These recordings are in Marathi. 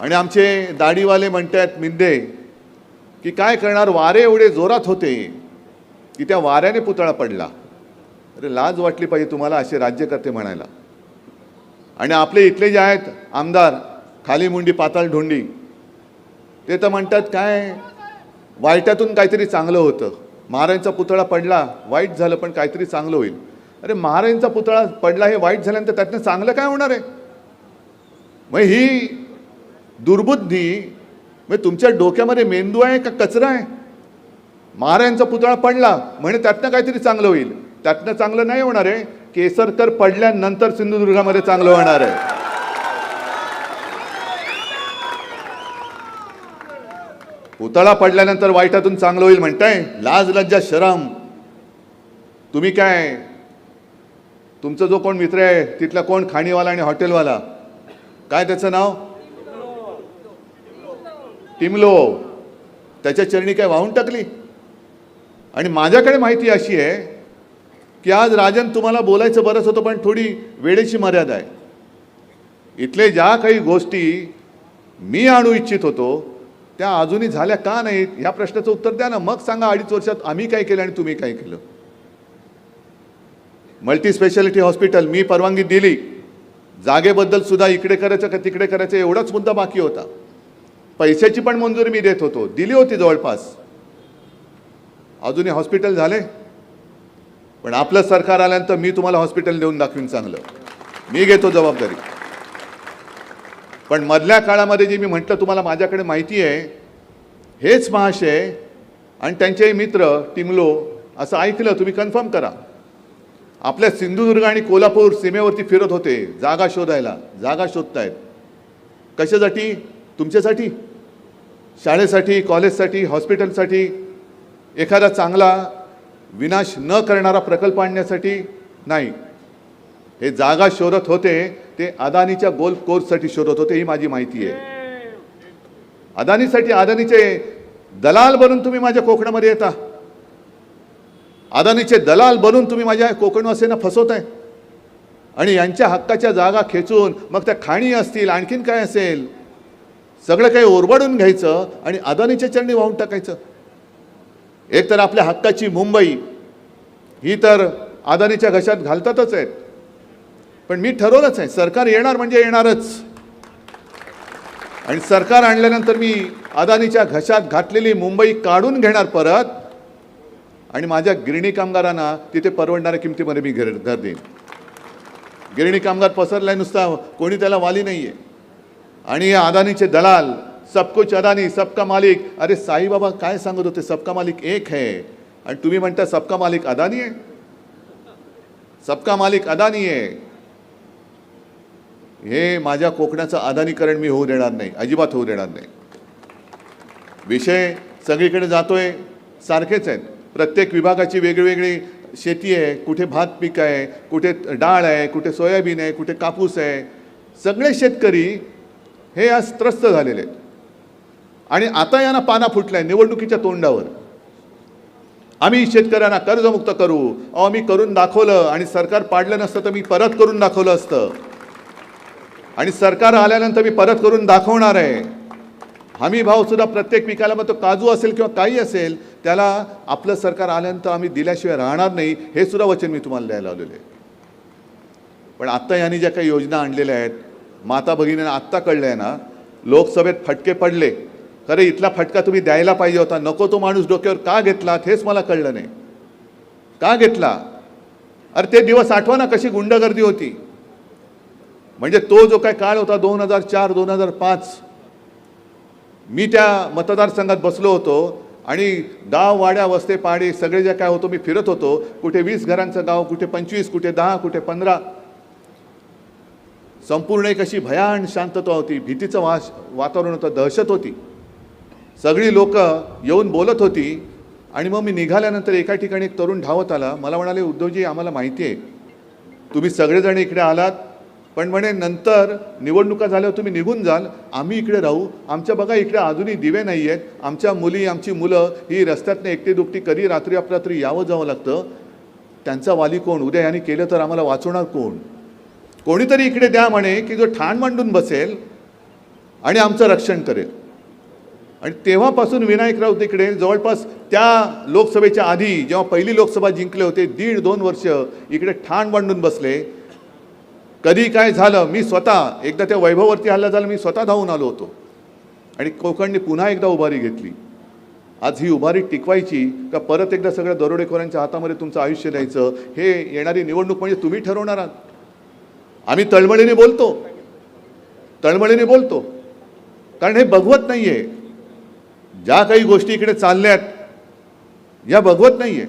आणि आमचे दाढीवाले म्हणतात मिंदे की काय करणार? वारे एवढे जोरात होते. की त्या वाऱ्याने पुतळा पडला. अरे लाज वाटली पाहिजे तुम्हाला असे राज्यकर्ते म्हणायला. आणि आपले इथले जे आहेत आमदार खाली मुंडी पाताळ ढोंडी ते तर म्हणतात काय वाईटातून काहीतरी चांगलं होतं. महाराजांचा पुतळा पडला वाईट झालं पण काहीतरी चांगलं होईल. अरे महाराजांचा पुतळा पडला हे वाईट झाल्यानंतर त्यातनं चांगलं काय होणार आहे? मग ही दुर्बुद्धी म्हणजे तुमच्या डोक्यामध्ये मेंदू आहे का कचरा आहे? महाराजांचा पुतळा पडला म्हणे त्यातनं काहीतरी चांगलं होईल. त्यातनं चांगलं नाही होणार आहे. केसर तर पडल्यानंतर सिंधुदुर्गामध्ये चांगलं होणार आहे. पुतळा पडल्यानंतर वाईटातून चांगलं होईल म्हणताय? लाज लज्जा शरम. तुम्ही काय? तुमचा जो कोण मित्र आहे तिथला कोण खाणीवाला आणि हॉटेलवाला? काय त्याचं नाव? टिमलो त्याच्या चरणी काय वाहून टाकली? आणि माझ्याकडे माहिती अशी आहे की आज राजन तुम्हाला बोलायचं बरंच होतं पण थोडी वेळेची मर्यादा आहे. इथले ज्या काही गोष्टी मी आणू इच्छित होतो त्या अजूनही झाल्या का नाहीत ह्या प्रश्नाचं उत्तर द्या ना. मग सांगा अडीच वर्षात आम्ही काय केलं आणि तुम्ही काय केलं? मल्टी स्पेशालिटी हॉस्पिटल मी परवानगी दिली. जागेबद्दल सुद्धा इकडे करायचं का तिकडे करायचं एवढाच मुद्दा बाकी होता. पैशाची पण मंजुरी मी देत होतो. दिली होती जवळपास. अजूनही हॉस्पिटल झाले. पण आपलं सरकार आल्यानंतर मी तुम्हाला हॉस्पिटल देऊन दाखवीन चांगलं. मी घेतो जबाबदारी. पण मधल्या काळामध्ये जे मी म्हटलं तुम्हाला माझ्याकडे माहिती आहे हेच महाशय आणि त्यांचे मित्र टिमलो असं ऐकलं तुम्ही कन्फर्म करा. आपल्या सिंधुदुर्ग आणि कोल्हापूर सीमेवरती फिरत होते. जागा शोधायला. जागा शोधतायत. कशासाठी? तुमच्यासाठी? शाळेसाठी कॉलेजसाठी हॉस्पिटलसाठी एखादा चांगला विनाश न करणारा प्रकल्प आणण्यासाठी नाही. हे जागा शोधत होते ते अदानीच्या गोल्फ कोर्ससाठी शोधत होते ही माझी माहिती आहे. अदानीसाठी अदानीचे दलाल बनून तुम्ही माझ्या कोकणामध्ये येता. अदानीचे दलाल बनून तुम्ही माझ्या कोकणवासींना फसवताय. आणि यांच्या हक्काच्या जागा खेचून मग त्या खाणी असतील आणखीन काय असेल? सगळं काही ओरबाडून घ्यायचं आणि अदानीच्या चरणी वाहून टाकायचं. एक तर आपल्या हक्काची मुंबई ही तर अदानीच्या घशात घालतातच आहेत. पण मी ठरवलंच आहे सरकार येणार म्हणजे येणारच. आणि सरकार आणल्यानंतर मी अदानीच्या घशात घातलेली मुंबई काढून घेणार परत आणि माझ्या गिरणी कामगारांना तिथे परवडणाऱ्या किमतीमध्ये मी घर घर देईन. गिरणी कामगार पसरलाय नुसता कोणी त्याला वाली नाही आहे आणि हे अदानीचे दलाल सब कुछ अदानी सबका मालिक. अरे साईबाबा काय सांगत होते? सबका मालिक एक है. आणि तुम्ही म्हणता सबका मालिक अदानी आहे? सबका मालिक अदानी आहे. हे माझ्या कोकणाचं अदानीकरण मी होऊ देणार नाही. अजिबात होऊ देणार नाही. विषय सगळीकडे जातोय. सारखेच आहेत. प्रत्येक विभागाची वेगवेगळी शेती आहे. कुठे भात पीक आहे कुठे डाळ आहे कुठे सोयाबीन आहे कुठे कापूस आहे. सगळे शेतकरी हे आज त्रस्त झालेले आहेत. आणि आता यांना पाना फुटलाय निवडणुकीच्या तोंडावर. आम्ही शेतकऱ्यांना कर्जमुक्त करू. अहो मी करून दाखवलं आणि सरकार पाडलं नसतं तर मी परत करून दाखवलं असतं. आणि सरकार आल्यानंतर मी परत करून दाखवणार आहे. हमी भावसुद्धा प्रत्येक पिकाला मग तो काजू असेल किंवा काही असेल त्याला आपलं सरकार आल्यानंतर आम्ही दिल्याशिवाय राहणार नाही हे सुद्धा वचन मी तुम्हाला द्यायला लावलेलं आहे. पण आत्ता यांनी ज्या काही योजना आणलेल्या आहेत माता भगिनीनं आत्ता कळलं आहे ना लोकसभेत फटके पडले. खरे इथला फटका तुम्ही द्यायला पाहिजे होता. नको तो माणूस डोक्यावर का घेतला? हेच मला कळलं नाही. का घेतला? अरे ते दिवस आठवा ना कशी गुंडगर्दी होती. म्हणजे तो जो काय काळ होता दोन हजार चार दोन हजार पाच मी त्या मतदारसंघात बसलो होतो आणि गाव वाड्या वस्ते पाडे सगळे जे काय होतो मी फिरत होतो. कुठे वीस घरांचं गाव कुठे पंचवीस कुठे दहा कुठे पंधरा संपूर्ण एक अशी भयान शांतता होती भीतीचं वा वातावरण होतं दहशत होती. सगळी लोक येऊन बोलत होती आणि मग मी निघाल्यानंतर एका ठिकाणी एक तरुण धावत आला. मला म्हणाले उद्धवजी आम्हाला माहिती आहे. तुम्ही सगळेजण इकडे आलात पण म्हणे नंतर निवडणुका झाल्यावर तुम्ही निघून जाल. आम्ही इकडे राहू. आमच्या बघा इकडे अजूनही दिवे नाही आहेत. आमच्या मुली आमची मुलं ही रस्त्यातनं एकटी दुकटी कधी रात्री अपरात्री यावं जावं लागतं? त्यांचा वाली कोण? उद्या यांनी केलं तर आम्हाला वाचवणार कोण? कोणीतरी इकडे द्या म्हणे की जो ठाण मांडून बसेल आणि आमचं रक्षण करेल. आणि तेव्हापासून विनायक राऊत इकडे जवळपास त्या लोकसभेच्या आधी जेव्हा पहिली लोकसभा जिंकले होते दीड दोन वर्ष इकडे ठाण मांडून बसले. कधी काय झालं मी स्वतः एकदा त्या वैभववरती हल्ला झाला मी स्वतः धावून आलो होतो. आणि कोकणने पुन्हा एकदा उभारी घेतली. आज ही उभारी टिकवायची का परत एकदा सगळ्या दरोडेखोरांच्या हातामध्ये तुमचं आयुष्य द्यायचं हे येणारी निवडणूक म्हणजे तुम्ही ठरवणार आहात. आम्ही तळमळीने बोलतो. तळमळीने बोलतो. कारण हे बघवत नाही आहे ज्या काही गोष्टी इकडे चालल्यात या बघवत नाही आहे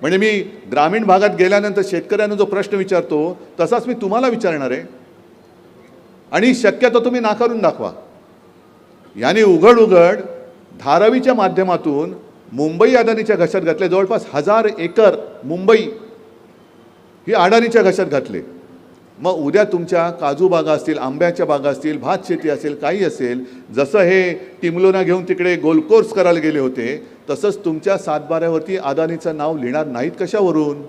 म्हणजे मी ग्रामीण भागात गेल्यानंतर शेतकऱ्यांना जो प्रश्न विचारतो तसाच मी तुम्हाला विचारणार आहे. आणि शक्यतो तुम्ही नाकारून दाखवा. याने उघड उघड धारावीच्या माध्यमातून मुंबई अदानीच्या घशात घातले. जवळपास हजार एकर मुंबई ही अडाणीच्या घशात घातले. मग उद्या तुमच्या काजू बागा असतील आंब्याच्या बागा असतील भात शेती असेल काही असेल जसं हे टिमलोना घेऊन तिकडे गोलकोर्स करायला गेले होते तसंच तुमच्या सातबाऱ्यावरती अदानीचं नाव लिहिणार नाहीत कशावरून?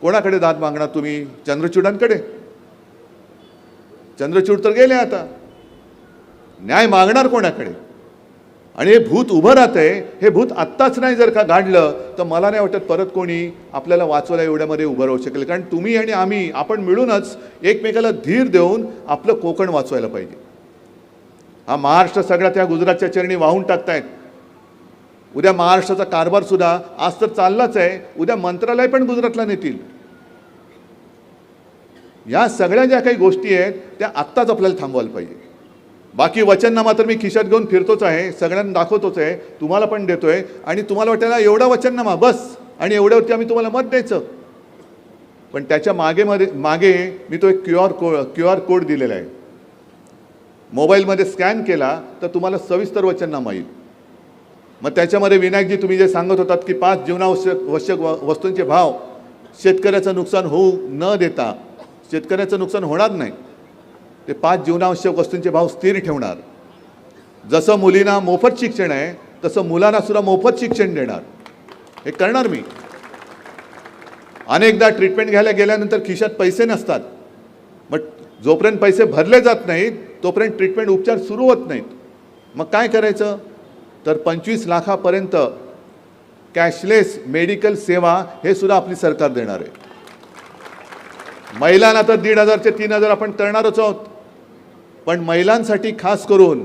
कोणाकडे दाद मागणार तुम्ही? चंद्रचूडांकडे? चंद्रचूड तर गेले आता. न्याय मागणार कोणाकडे? आणि हे भूत उभं राहतंय हे भूत आत्ताच नाही जर का गाडलं तर मला नाही वाटत परत कोणी आपल्याला वाचवायला एवढ्यामध्ये उभं राहू शकेल. कारण तुम्ही आणि आम्ही आपण मिळूनच एकमेकाला धीर देऊन आपलं कोकण वाचवायला पाहिजे. हा महाराष्ट्र सगळ्या त्या गुजरातच्या चरणी वाहून टाकतायत. उद्या महाराष्ट्राचा कारभारसुद्धा आज तर चाललाच आहे. उद्या मंत्रालय पण गुजरातला नेतील. या सगळ्या ज्या काही गोष्टी आहेत त्या आत्ताच आपल्याला थांबवायला पाहिजे. बाकी वचननामा तर मी खिशात घेऊन फिरतोच आहे सगळ्यांना दाखवतोच आहे तुम्हाला पण देतोय आणि तुम्हाला वाटायला एवढा वचननामा बस. आणि एवढ्यावरती आम्ही तुम्हाला मत द्यायचं. पण त्याच्यामागे मध्ये मागे मी तो एक क्यू आर को क्यू आर कोड दिलेला आहे. मोबाईलमध्ये स्कॅन केला तर तुम्हाला सविस्तर वचननामा येईल. मग त्याच्यामध्ये विनायकजी तुम्ही जे सांगत होतात की पाच जीवनावश्यक आवश्यक व- वस्तूंचे भाव शेतकऱ्याचं नुकसान होऊ न देता शेतकऱ्याचं नुकसान होणार नाही. ते पाच जीवनावश्यक वस्तूंचे भाव स्थिर ठेवणार. जसं मुलींना मोफत शिक्षण आहे तसं मुलांना सुद्धा मोफत शिक्षण देणार. हे करणार मी. अनेकदा ट्रीटमेंट घ्यायला गेल्यानंतर खिशात पैसे नसतात. मग जोपर्यंत पैसे भरले जात नाहीत तोपर्यंत ट्रीटमेंट उपचार सुरू होत नाहीत. मग काय करायचं? तर पंचवीस लाखापर्यंत कॅशलेस मेडिकल सेवा हे सुद्धा आपली सरकार देणार आहे. महिलांना तर दीड हजार ते तीन हजार आपण करणारच आहोत. पण महिलांसाठी खास करून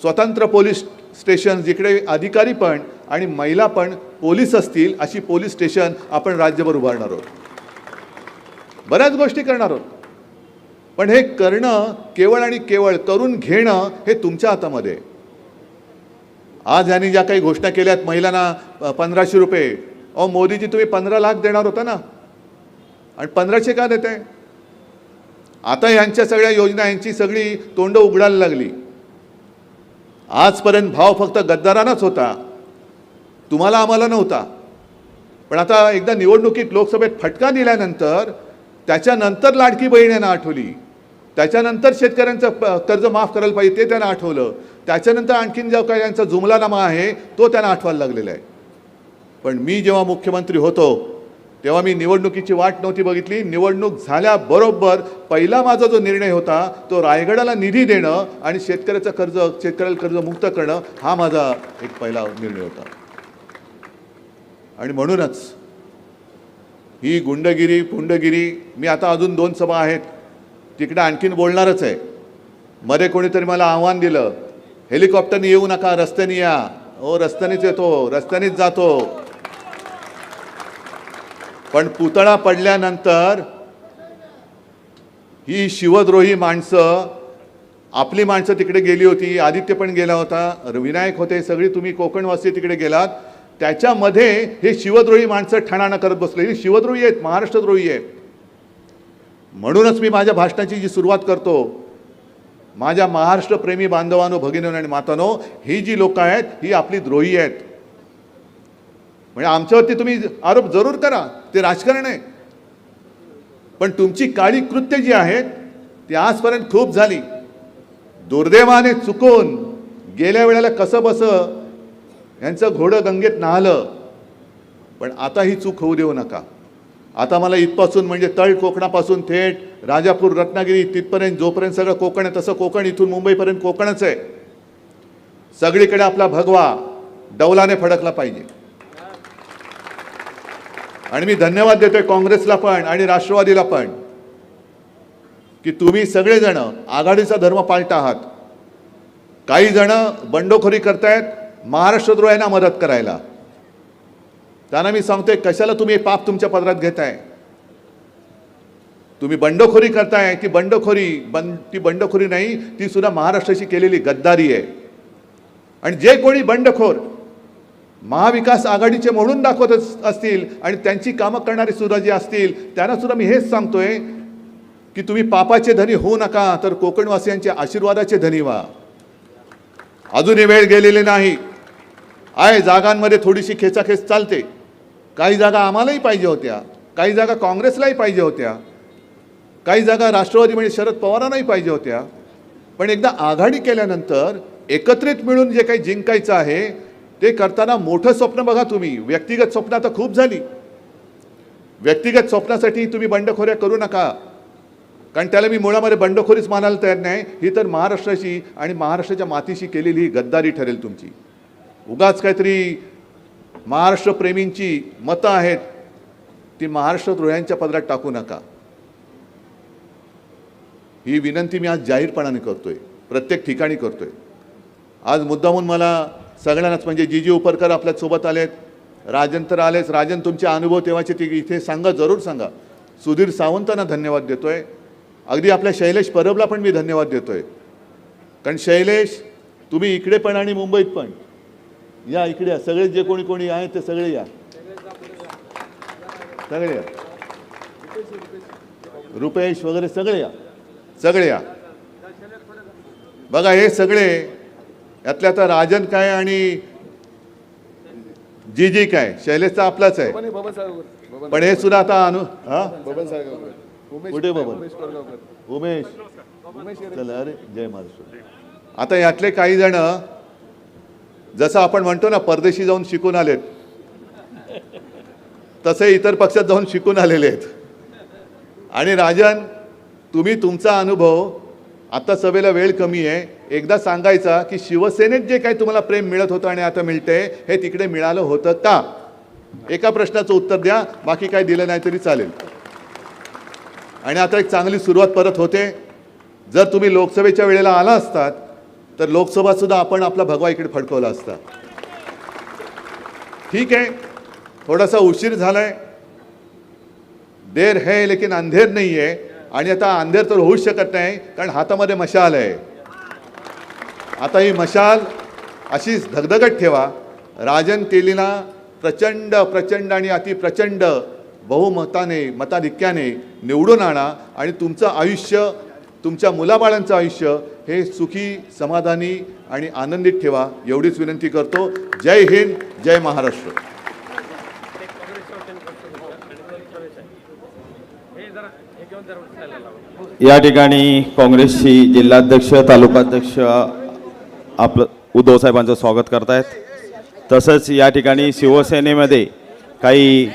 स्वतंत्र पोलीस स्टेशन जिकडे अधिकारी पण आणि महिला पण पोलीस असतील अशी पोलीस स्टेशन आपण राज्यभर उभारणार आहोत. बऱ्याच गोष्टी करणार आहोत. पण हे करणं केवळ आणि केवळ करून घेणं हे तुमच्या हातामध्ये. आज यांनी ज्या काही घोषणा केल्यात महिलांना पंधराशे रुपये. अहो मोदीजी तुम्ही पंधरा लाख देणार होता ना? आणि पंधराशे का देत आहे आता यांच्या सगळ्या योजना यांची सगळी तोंड उघडायला लागली. आजपर्यंत भाव फक्त गद्दारांनाच होता. तुम्हाला आम्हाला नव्हता. पण आता एकदा निवडणुकीत लोकसभेत फटका दिल्यानंतर त्याच्यानंतर लाडकी बहीण यांना आठवली. त्याच्यानंतर शेतकऱ्यांचं कर्ज माफ करायला पाहिजे ते त्यांना आठवलं. त्याच्यानंतर आणखीन जो काही यांचा जुमलानामा आहे तो त्यांना आठवायला लागलेला आहे. पण मी जेव्हा मुख्यमंत्री होतो तेव्हा मी निवडणुकीची वाट नव्हती बघितली. निवडणूक झाल्याबरोबर पहिला माझा जो निर्णय होता तो रायगडाला निधी देणं आणि शेतकऱ्याचं कर्ज शेतकऱ्याला कर्ज मुक्त करणं हा माझा एक पहिला निर्णय होता. आणि म्हणूनच ही गुंडगिरी पुंडगिरी मी आता अजून दोन सभा आहेत. तिकडे आणखीन बोलणारच आहे. मध्ये कोणीतरी मला आव्हान दिलं हेलिकॉप्टरने येऊ नका रस्त्याने या. हो रस्त्यानेच येतो रस्त्यानेच जातो. पण पुतळा पडल्यानंतर ही शिवद्रोही माणसं आपली माणसं तिकडे गेली होती आदित्य पण गेला होता विनायक होते सगळी तुम्ही कोकणवासी तिकडे गेलात. त्याच्यामध्ये हे शिवद्रोही माणसं ठणाणं करत बसले. हे शिवद्रोही आहेत महाराष्ट्रद्रोही आहेत. म्हणूनच मी माझ्या भाषणाची जी सुरुवात करतो माझ्या महाराष्ट्रप्रेमी बांधवानो भगिनीनो आणि मातानो ही जी लोक आहेत ही आपली द्रोही आहेत. म्हणजे आमच्यावरती तुम्ही आरोप जरूर करा ते राजकारण आहे. पण तुमची काळी कृत्य जी आहेत ती आजपर्यंत खूप झाली. दुर्दैवाने चुकून गेल्या वेळेला कसं बसं यांचं घोडं गंगेत नाहलं. पण आता ही चूक होऊ देऊ नका. आता मला इथपासून म्हणजे तळ कोकणापासून थेट राजापूर रत्नागिरी तिथपर्यंत जोपर्यंत सगळं कोकण आहे तसं कोकण इथून मुंबईपर्यंत कोकणच आहे. सगळीकडे आपला भगवा डौलाने फडकला पाहिजे. आणि मी धन्यवाद देतोय काँग्रेसला पण आणि राष्ट्रवादीला पण की तुम्ही सगळेजण आघाडीचा धर्म पाळता आहात. काही जण बंडखोरी करतायत महाराष्ट्रद्रोह्यांना मदत करायला. त्यांना मी सांगतोय कशाला तुम्ही पाप तुमच्या पदरात घेताय? तुम्ही बंडखोरी करताय ती बंडखोरी बं ती बंडखोरी नाही ती सुद्धा महाराष्ट्राशी केलेली गद्दारी आहे. आणि जे कोणी बंडखोर महाविकास आघाडीचे म्हणून दाखवत अस- असतील आणि त्यांची कामं करणारी सुद्धा जी असतील त्यांना सुद्धा मी हेच सांगतोय की तुम्ही पापाचे धनी होऊ नका तर कोकणवासियांच्या आशीर्वादाचे धनी व्हा. अजूनही वेळ गेलेली नाही. आहे जागांमध्ये थोडीशी खेचाखेच चालते. काही जागा आम्हालाही पाहिजे होत्या. काही जागा काँग्रेसलाही पाहिजे होत्या. काही जागा राष्ट्रवादी म्हणजे शरद पवारांनाही पाहिजे होत्या. पण एकदा आघाडी केल्यानंतर एकत्रित मिळून जे काही जिंकायचं आहे ते करताना मोठं स्वप्न बघा तुम्ही. व्यक्तिगत स्वप्न आता खूप झाली. व्यक्तिगत स्वप्नासाठी तुम्ही बंडखोऱ्या करू नका. कारण त्याला मी मुळामध्ये बंडखोरीच मानायला तयार नाही. ही तर महाराष्ट्राशी आणि महाराष्ट्राच्या मातीशी केलेली ही गद्दारी ठरेल तुमची. उगाच काहीतरी महाराष्ट्रप्रेमींची मतं आहेत. ती महाराष्ट्र द्रोह्यांच्या पदरात टाकू नका. ही विनंती मी आज जाहीरपणाने करतोय. प्रत्येक ठिकाणी करतोय. आज मुद्दामून मला सगळ्यांनाच म्हणजे जी जी उपरकर आपल्यासोबत आलेत. राजन तर आलेच. राजन तुमचे अनुभव तेव्हाचे ते इथे सांगा जरूर सांगा. सुधीर सावंतांना धन्यवाद देतोय. अगदी आपल्या शैलेश परबला पण मी धन्यवाद देतोय. कारण शैलेश तुम्ही इकडे पण आणि मुंबईत पण. या इकडे या. सगळे जे कोणी कोणी आहेत ते सगळे या. सगळे या. रुपेश वगैरे सगळे या. सगळे या. बघा हे सगळे यातल्या आता राजन काय आणि जी जी काय शैलेशचा आपलाच आहे. पण हे सुद्धा आता अनु हा? कुठे बबन? उमेश. चला अरे जय महाराष्ट्र. आता यातले काही जण जसं आपण म्हणतो ना परदेशी जाऊन शिकून आलेत तसे इतर पक्षात जाऊन शिकून आलेले आहेत. आणि राजन तुम्ही तुमचा अनुभव आता सभेला वेळ कमी आहे. एकदा सांगायचा की शिवसेनेत जे काही तुम्हाला प्रेम मिळत होतं आणि आता मिळते हे तिकडे मिळालं होतं का? एका प्रश्नाचं उत्तर द्या बाकी काय दिलं नाही तरी चालेल. आणि आता एक चांगली सुरुवात परत होते. जर तुम्ही लोकसभेच्या वेळेला आला असतात तर लोकसभासुद्धा आपण आपला भगवा इकडे फडकवला असता. ठीक आहे. थोडासा उशीर झालाय. देर है लेकिन अंधेर नाही आहे आणि आता अंधेर तर होऊच शकत नाही कारण हातामध्ये मशाल आहे. आता ही मशाल अशीच धगधगत ठेवा. राजन तेलीला प्रचंड प्रचंड आणि अति प्रचंड बहुमताने मताधिक्याने निवडून आणा आणि तुमचं आयुष्य तुमच्या मुलाबाळांचं आयुष्य हे सुखी समाधानी आणि आनंदित ठेवा. एवढीच विनंती करतो. जय हिंद जय महाराष्ट्र. या ठिकाणी काँग्रेसची जिल्हाध्यक्ष तालुकाध्यक्ष आपलं उद्धव साहेबांचं स्वागत करतायत. तसंच या ठिकाणी शिवसेनेमध्ये काही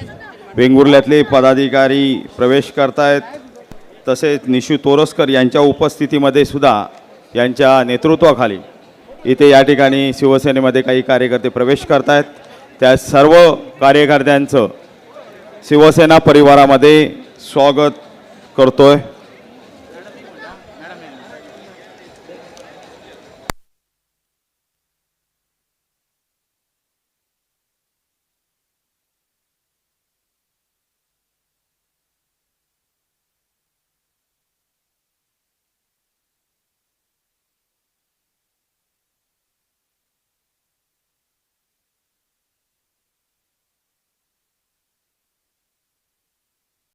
वेंगुर्ल्यातले पदाधिकारी प्रवेश करतायत. तसेच निशू तोरसकर यांच्या उपस्थितीमध्ये सुद्धा यांच्या नेतृत्वाखाली इथे या ठिकाणी शिवसेनेमध्ये काही कार्यकर्ते प्रवेश करतायत. त्या सर्व कार्यकर्त्यांचं शिवसेना परिवारामध्ये स्वागत करतोय.